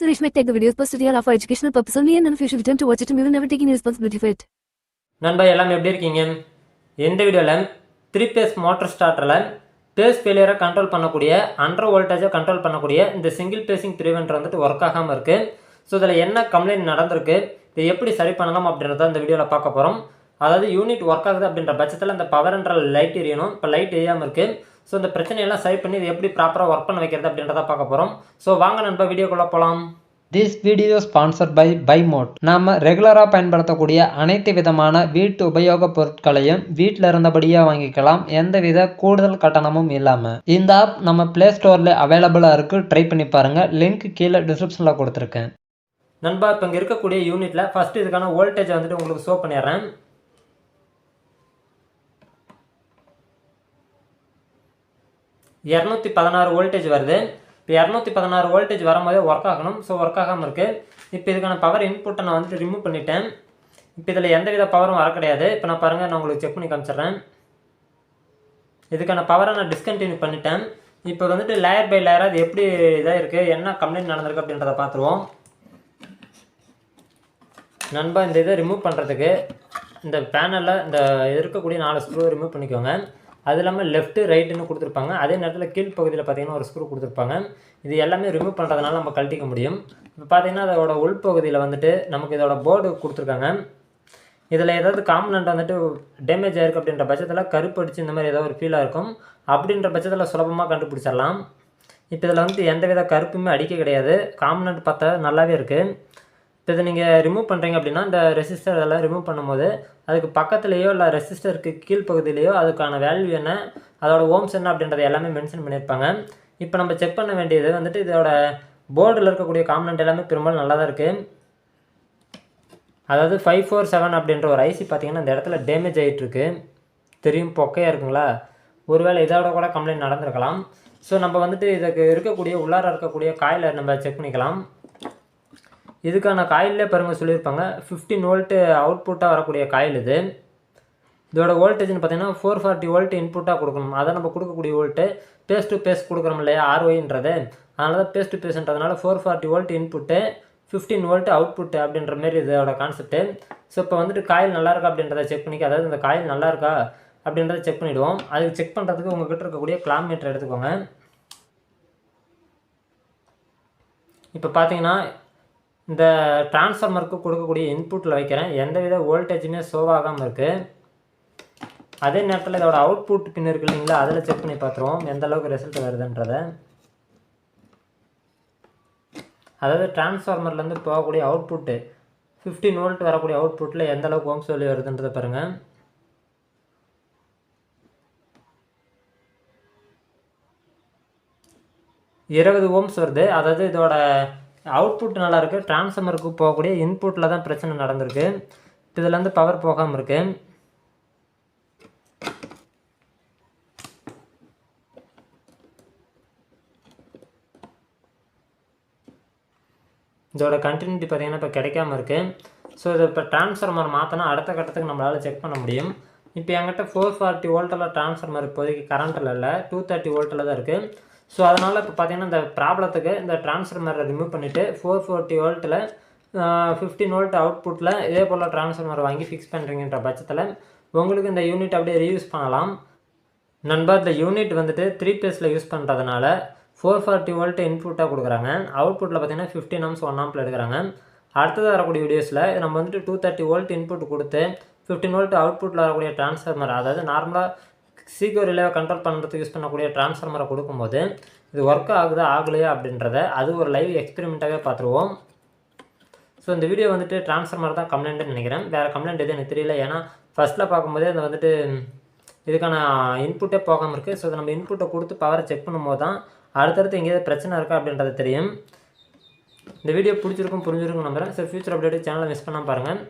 Suresh might take the videos posted here are for educational purpose only and if you should attempt to watch it, we will never take any responsibility for it. நண்பா எல்லாம் எப்படி இருக்கீங்க? இந்த வீடியோவில் three phase motor ஸ்டார்டரில் phase ஃபெயிலியரை control பண்ணக்கூடிய under வோல்டேஜை கண்ட்ரோல் பண்ணக்கூடிய இந்த சிங்கிள் பேஸிங் ப்ரிவென்டர் வந்துட்டு ஒர்க் ஆகாமல் இருக்குது ஸோ இதில் என்ன கம்ப்ளைண்ட் நடந்திருக்கு? இதை எப்படி சரி பண்ணலாம் அப்படின்றத இந்த வீடியோவில் பார்க்க போகிறோம் அதாவது யூனிட் ஒர்க் ஆகுது அப்படின்ற பட்சத்தில் அந்த பவர் என்ற லைட் எரியணும். இப்போ லைட் எரியாமல் இருக்குது ஸோ இந்த பிரச்சனையெல்லாம் சரி பண்ணி இது எப்படி ப்ராப்பராக ஒர்க் பண்ண வைக்கிறது அப்படின்றத பார்க்க போகிறோம் ஸோ வாங்க நண்பா வீடியோக்குள்ளே போகலாம் திஸ் வீடியோ ஸ்பான்சர்ட் பை பைமோட் நாம ரெகுலராக பயன்படுத்தக்கூடிய அனைத்து விதமான வீட்டு உபயோகப் பொருட்களையும் வீட்டில் இருந்தபடியே வாங்கிக்கலாம். எந்தவித கூடுதல் கட்டணமும் இல்லாமல் இந்த ஆப் நம்ம ப்ளே ஸ்டோரில் அவைலபிளாக இருக்குது ட்ரை பண்ணி பாருங்கள் லிங்க் கீழே டிஸ்கிரிப்ஷனில் கொடுத்துருக்கேன். நண்பா இப்போ இங்கே இருக்கக்கூடிய யூனிட்டில் ஃபஸ்ட்டு இதுக்கான வோல்டேஜ் வந்துட்டு உங்களுக்கு ஷோ பண்ணிடுறேன். இரநூத்தி பதினாறு வோல்டேஜ் வருது. இப்போ இரநூத்தி பதினாறு வோல்டேஜ் வரும்போதே ஒர்க் ஆகணும். ஸோ ஒர்க் ஆகாமல் இருக்குது இப்போ இதுக்கான பவர் இன்புட்டை நான் வந்துட்டு ரிமூவ் பண்ணிட்டேன். இப்போ இதில் எந்தவித பவரும் வர கிடையாது. இப்போ நான் பாருங்கள் நான் உங்களுக்கு செக் பண்ணி காமிச்சிட்றேன். இதுக்கான பவரை நான் டிஸ்கண்டினியூ பண்ணிட்டேன். இப்போ வந்துட்டு லேயர் பை லேயராக அது எப்படி இதாக இருக்குது என்ன கம்ப்ளைண்ட் நடந்திருக்கு அப்படின்றத பார்த்துருவோம் நண்பா இந்த இதை ரிமூவ் பண்ணுறதுக்கு இந்த பேனலில் இந்த இருக்கக்கூடிய நாலு ஸ்க்ரூ ரிமூவ் பண்ணிக்கோங்க. அது இல்லாமல் லெஃப்ட்டு ரைட்டுன்னு கொடுத்துருப்பாங்க. அதே நேரத்தில் கீழ் பகுதியில் ஒரு ஸ்க்ரூ கொடுத்துருப்பாங்க. இது எல்லாமே ரிமூவ் பண்ணுறதுனால நம்ம கழட்டிக்க முடியும். இப்போ பார்த்தீங்கன்னா அதோட உள்பகுதியில் வந்துட்டு நமக்கு இதோட போர்டு கொடுத்துருக்காங்க. இதில் ஏதாவது காம்பனண்ட் வந்துட்டு டேமேஜ் ஆயிருக்கு அப்படின்ற பட்சத்தில் கருப்படிச்சு இந்த மாதிரி ஏதோ ஒரு ஃபீலாக இருக்கும். அப்படின்ற பட்சத்தில் சுலபமாக கண்டுபிடிச்சிடலாம். இப்போ இதில் வந்து எந்தவித கருப்புமே அடிக்க கிடையாது. காம்பனண்ட் பார்த்தா நல்லாவே இருக்குது இப்போ இதை நீங்கள் ரிமூவ் பண்ணுறீங்க அப்படின்னா இந்த ரெசிஸ்டர் அதெல்லாம் ரிமூவ் பண்ணும்போது அதுக்கு பக்கத்துலேயோ இல்லை ரெசிஸ்டருக்கு கீழ்ப்பகுதியிலையோ அதுக்கான வேல்யூ என்ன அதோட ஓம்ஸ் என்ன அப்படின்றத எல்லாமே மென்ஷன் பண்ணியிருப்பாங்க. இப்போ நம்ம செக் பண்ண வேண்டியது வந்துட்டு இதோட போர்டில் இருக்கக்கூடிய காம்பனண்ட் எல்லாமே பெரும்பாலும் நல்லா தான் இருக்குது அதாவது ஃபைவ் ஃபோர் செவன் அப்படின்ற ஒரு ஐசி பார்த்தீங்கன்னா இந்த இடத்துல டேமேஜ் ஆகிட்டுருக்கு தெரியும் பொக்கையாக இருக்குங்களா? ஒருவேளை இதோட கூட கம்ப்ளைண்ட் நடந்திருக்கலாம். ஸோ நம்ம வந்துட்டு இதுக்கு இருக்கக்கூடிய உள்ளார இருக்கக்கூடிய காயில் நம்ம செக் பண்ணிக்கலாம். இதுக்கான காயிலே பாருங்கள் சொல்லியிருப்பாங்க. ஃபிஃப்டின் வோல்ட்டு அவுட்புட்டாக வரக்கூடிய காயில் இது. இதோட வோல்டேஜ்னு பார்த்தீங்கன்னா ஃபோர் ஃபார்ட்டி வோல்ட் இன்புட்டாக கொடுக்கணும். அதை நம்ம கொடுக்கக்கூடிய வோல்ட்டு பேஸ் டு பேஸ் கொடுக்குறோம் இல்லையா? ஆர்ஒயின்றது அதனால தான் phase to பேஸ்ன்றதுனால four forty volt input fifteen volt output அப்படின்ற மாதிரி இதோட கான்செப்ட்டு ஸோ இப்போ வந்துட்டு காயில் நல்லா இருக்கா அப்படின்றத செக் பண்ணிக்க அதாவது இந்த காயில் நல்லா இருக்கா அப்படின்றத செக் பண்ணிவிடுவோம் அதுக்கு செக் பண்ணுறதுக்கு உங்ககிட்ட இருக்கக்கூடிய கிலாமீட்டர் எடுத்துக்கோங்க. இப்போ பார்த்தீங்கன்னா இந்த டிரான்ஸ்ஃபார்மருக்கு கொடுக்கக்கூடிய இன்புட்டில் வைக்கிறேன். எந்தவித வோல்டேஜுமே ஷோவாகாமல் இருக்குது அதே நேரத்தில் இதோட அவுட்புட் பின் இருக்கு இல்லைங்களா அதில் செக் பண்ணி பார்த்துருவோம். எந்த அளவுக்கு ரிசல்ட் வருதுன்றதை. அதாவது டிரான்ஸ்ஃபார்மர்லேருந்து போகக்கூடிய அவுட்புட்டு ஃபிஃப்டின் வோல்ட் வரக்கூடிய அவுட்புட்டில் எந்த அளவுக்கு ஓம்ஸ் வேல்யூ வருதுன்றதை பாருங்கள் இருபது ஓம்ஸ் வருது. அதாவது இதோட அவுட்புட் நல்லா இருக்குது டிரான்ஸ்ஃபார்மருக்கு போகக்கூடிய இன்புட்டில் தான் பிரச்சனை நடந்திருக்கு. இதுலேருந்து பவர் போகாமல் இருக்குது இதோட கண்டினியூட்டி பார்த்தீங்கன்னா இப்போ கிடைக்காம இருக்குது ஸோ இதை இப்போ டிரான்ஸ்ஃபார்மர் மாற்றினா அடுத்த கட்டத்துக்கு நம்மளால் செக் பண்ண முடியும். இப்போ என்கிட்ட ஃபோர் ஃபார்ட்டி வோல்ட்டில் டிரான்ஸ்ஃபார்மர் இப்போதைக்கு கரண்ட்டில் இல்லை. டூ தேர்ட்டி வோல்ட்டில் தான் இருக்குது ஸோ அதனால் இப்போ பார்த்தீங்கன்னா இந்த ப்ராப்ளத்துக்கு இந்த டிரான்ஸ்ஃபார்மரை ரிமூவ் பண்ணிவிட்டு ஃபோர் ஃபோர்ட்டி வோல்ட்டில் ஃபிஃப்டின் வோல்ட் அவுட்புட்டில் இதே போல் டிரான்ஸ்ஃபார்மர் வாங்கி ஃபிக்ஸ் பண்ணுறீங்கன்ற பட்சத்தில் உங்களுக்கு இந்த யூனிட் அப்படியே ரீயூஸ் பண்ணலாம். நண்பா இந்த யூனிட் வந்துட்டு த்ரீ பேஸில் யூஸ் பண்ணுறதுனால ஃபோர் ஃபார்ட்டி வோல்ட் இன்புட்டாக கொடுக்குறாங்க. அவுட்புட்டில் பார்த்தீங்கன்னா ஃபிஃப்டின் ஆம்ஸ் ஒன் ஆம்பில் எடுக்கிறாங்க. அடுத்தது வரக்கூடிய வீடியோஸில் நம்ம வந்துட்டு டூ தேர்ட்டி வோல்ட் இன்புட் கொடுத்து ஃபிஃப்டின் வோல்ட் அவுட்புட்டில் வரக்கூடிய டிரான்ஸ்ஃபார்மர் அதாவது நார்மலாக சீக்கிரம் ரிலேவை கண்ட்ரோல் பண்ணுறதுக்கு யூஸ் பண்ணக்கூடிய டிரான்ஸ்ஃபார்மரை கொடுக்கும்போது இது ஒர்க் ஆகுதா ஆகலையா அப்படின்றத அது ஒரு லைவ் எக்ஸ்பெரிமெண்ட்டாகவே பார்த்துருவோம். ஸோ இந்த வீடியோ வந்துட்டு டிரான்ஸ்ஃபார்மர் தான் கம்ப்ளைண்ட்டுன்னு நினைக்கிறேன். வேறு கம்ப்ளைண்ட் எதுவும் எனக்கு தெரியல. ஏன்னா ஃபஸ்ட்டில் பார்க்கும்போதே அந்த வந்துட்டு இதுக்கான இன்புட்டே போகாமல் இருக்குது ஸோ நம்ம இன்புட்டை கொடுத்து பவரை செக் பண்ணும்போது தான் அடுத்தடுத்து எங்கேயாவது பிரச்சனை இருக்கா அப்படின்றது தெரியும். இந்த வீடியோ பிடிச்சிருக்கும் புரிஞ்சிருக்கும் நம்புறேன். ஸோ ஃபியூச்சர் அப்டேட் சேனலை மிஸ் பண்ணாமல் பாருங்கள்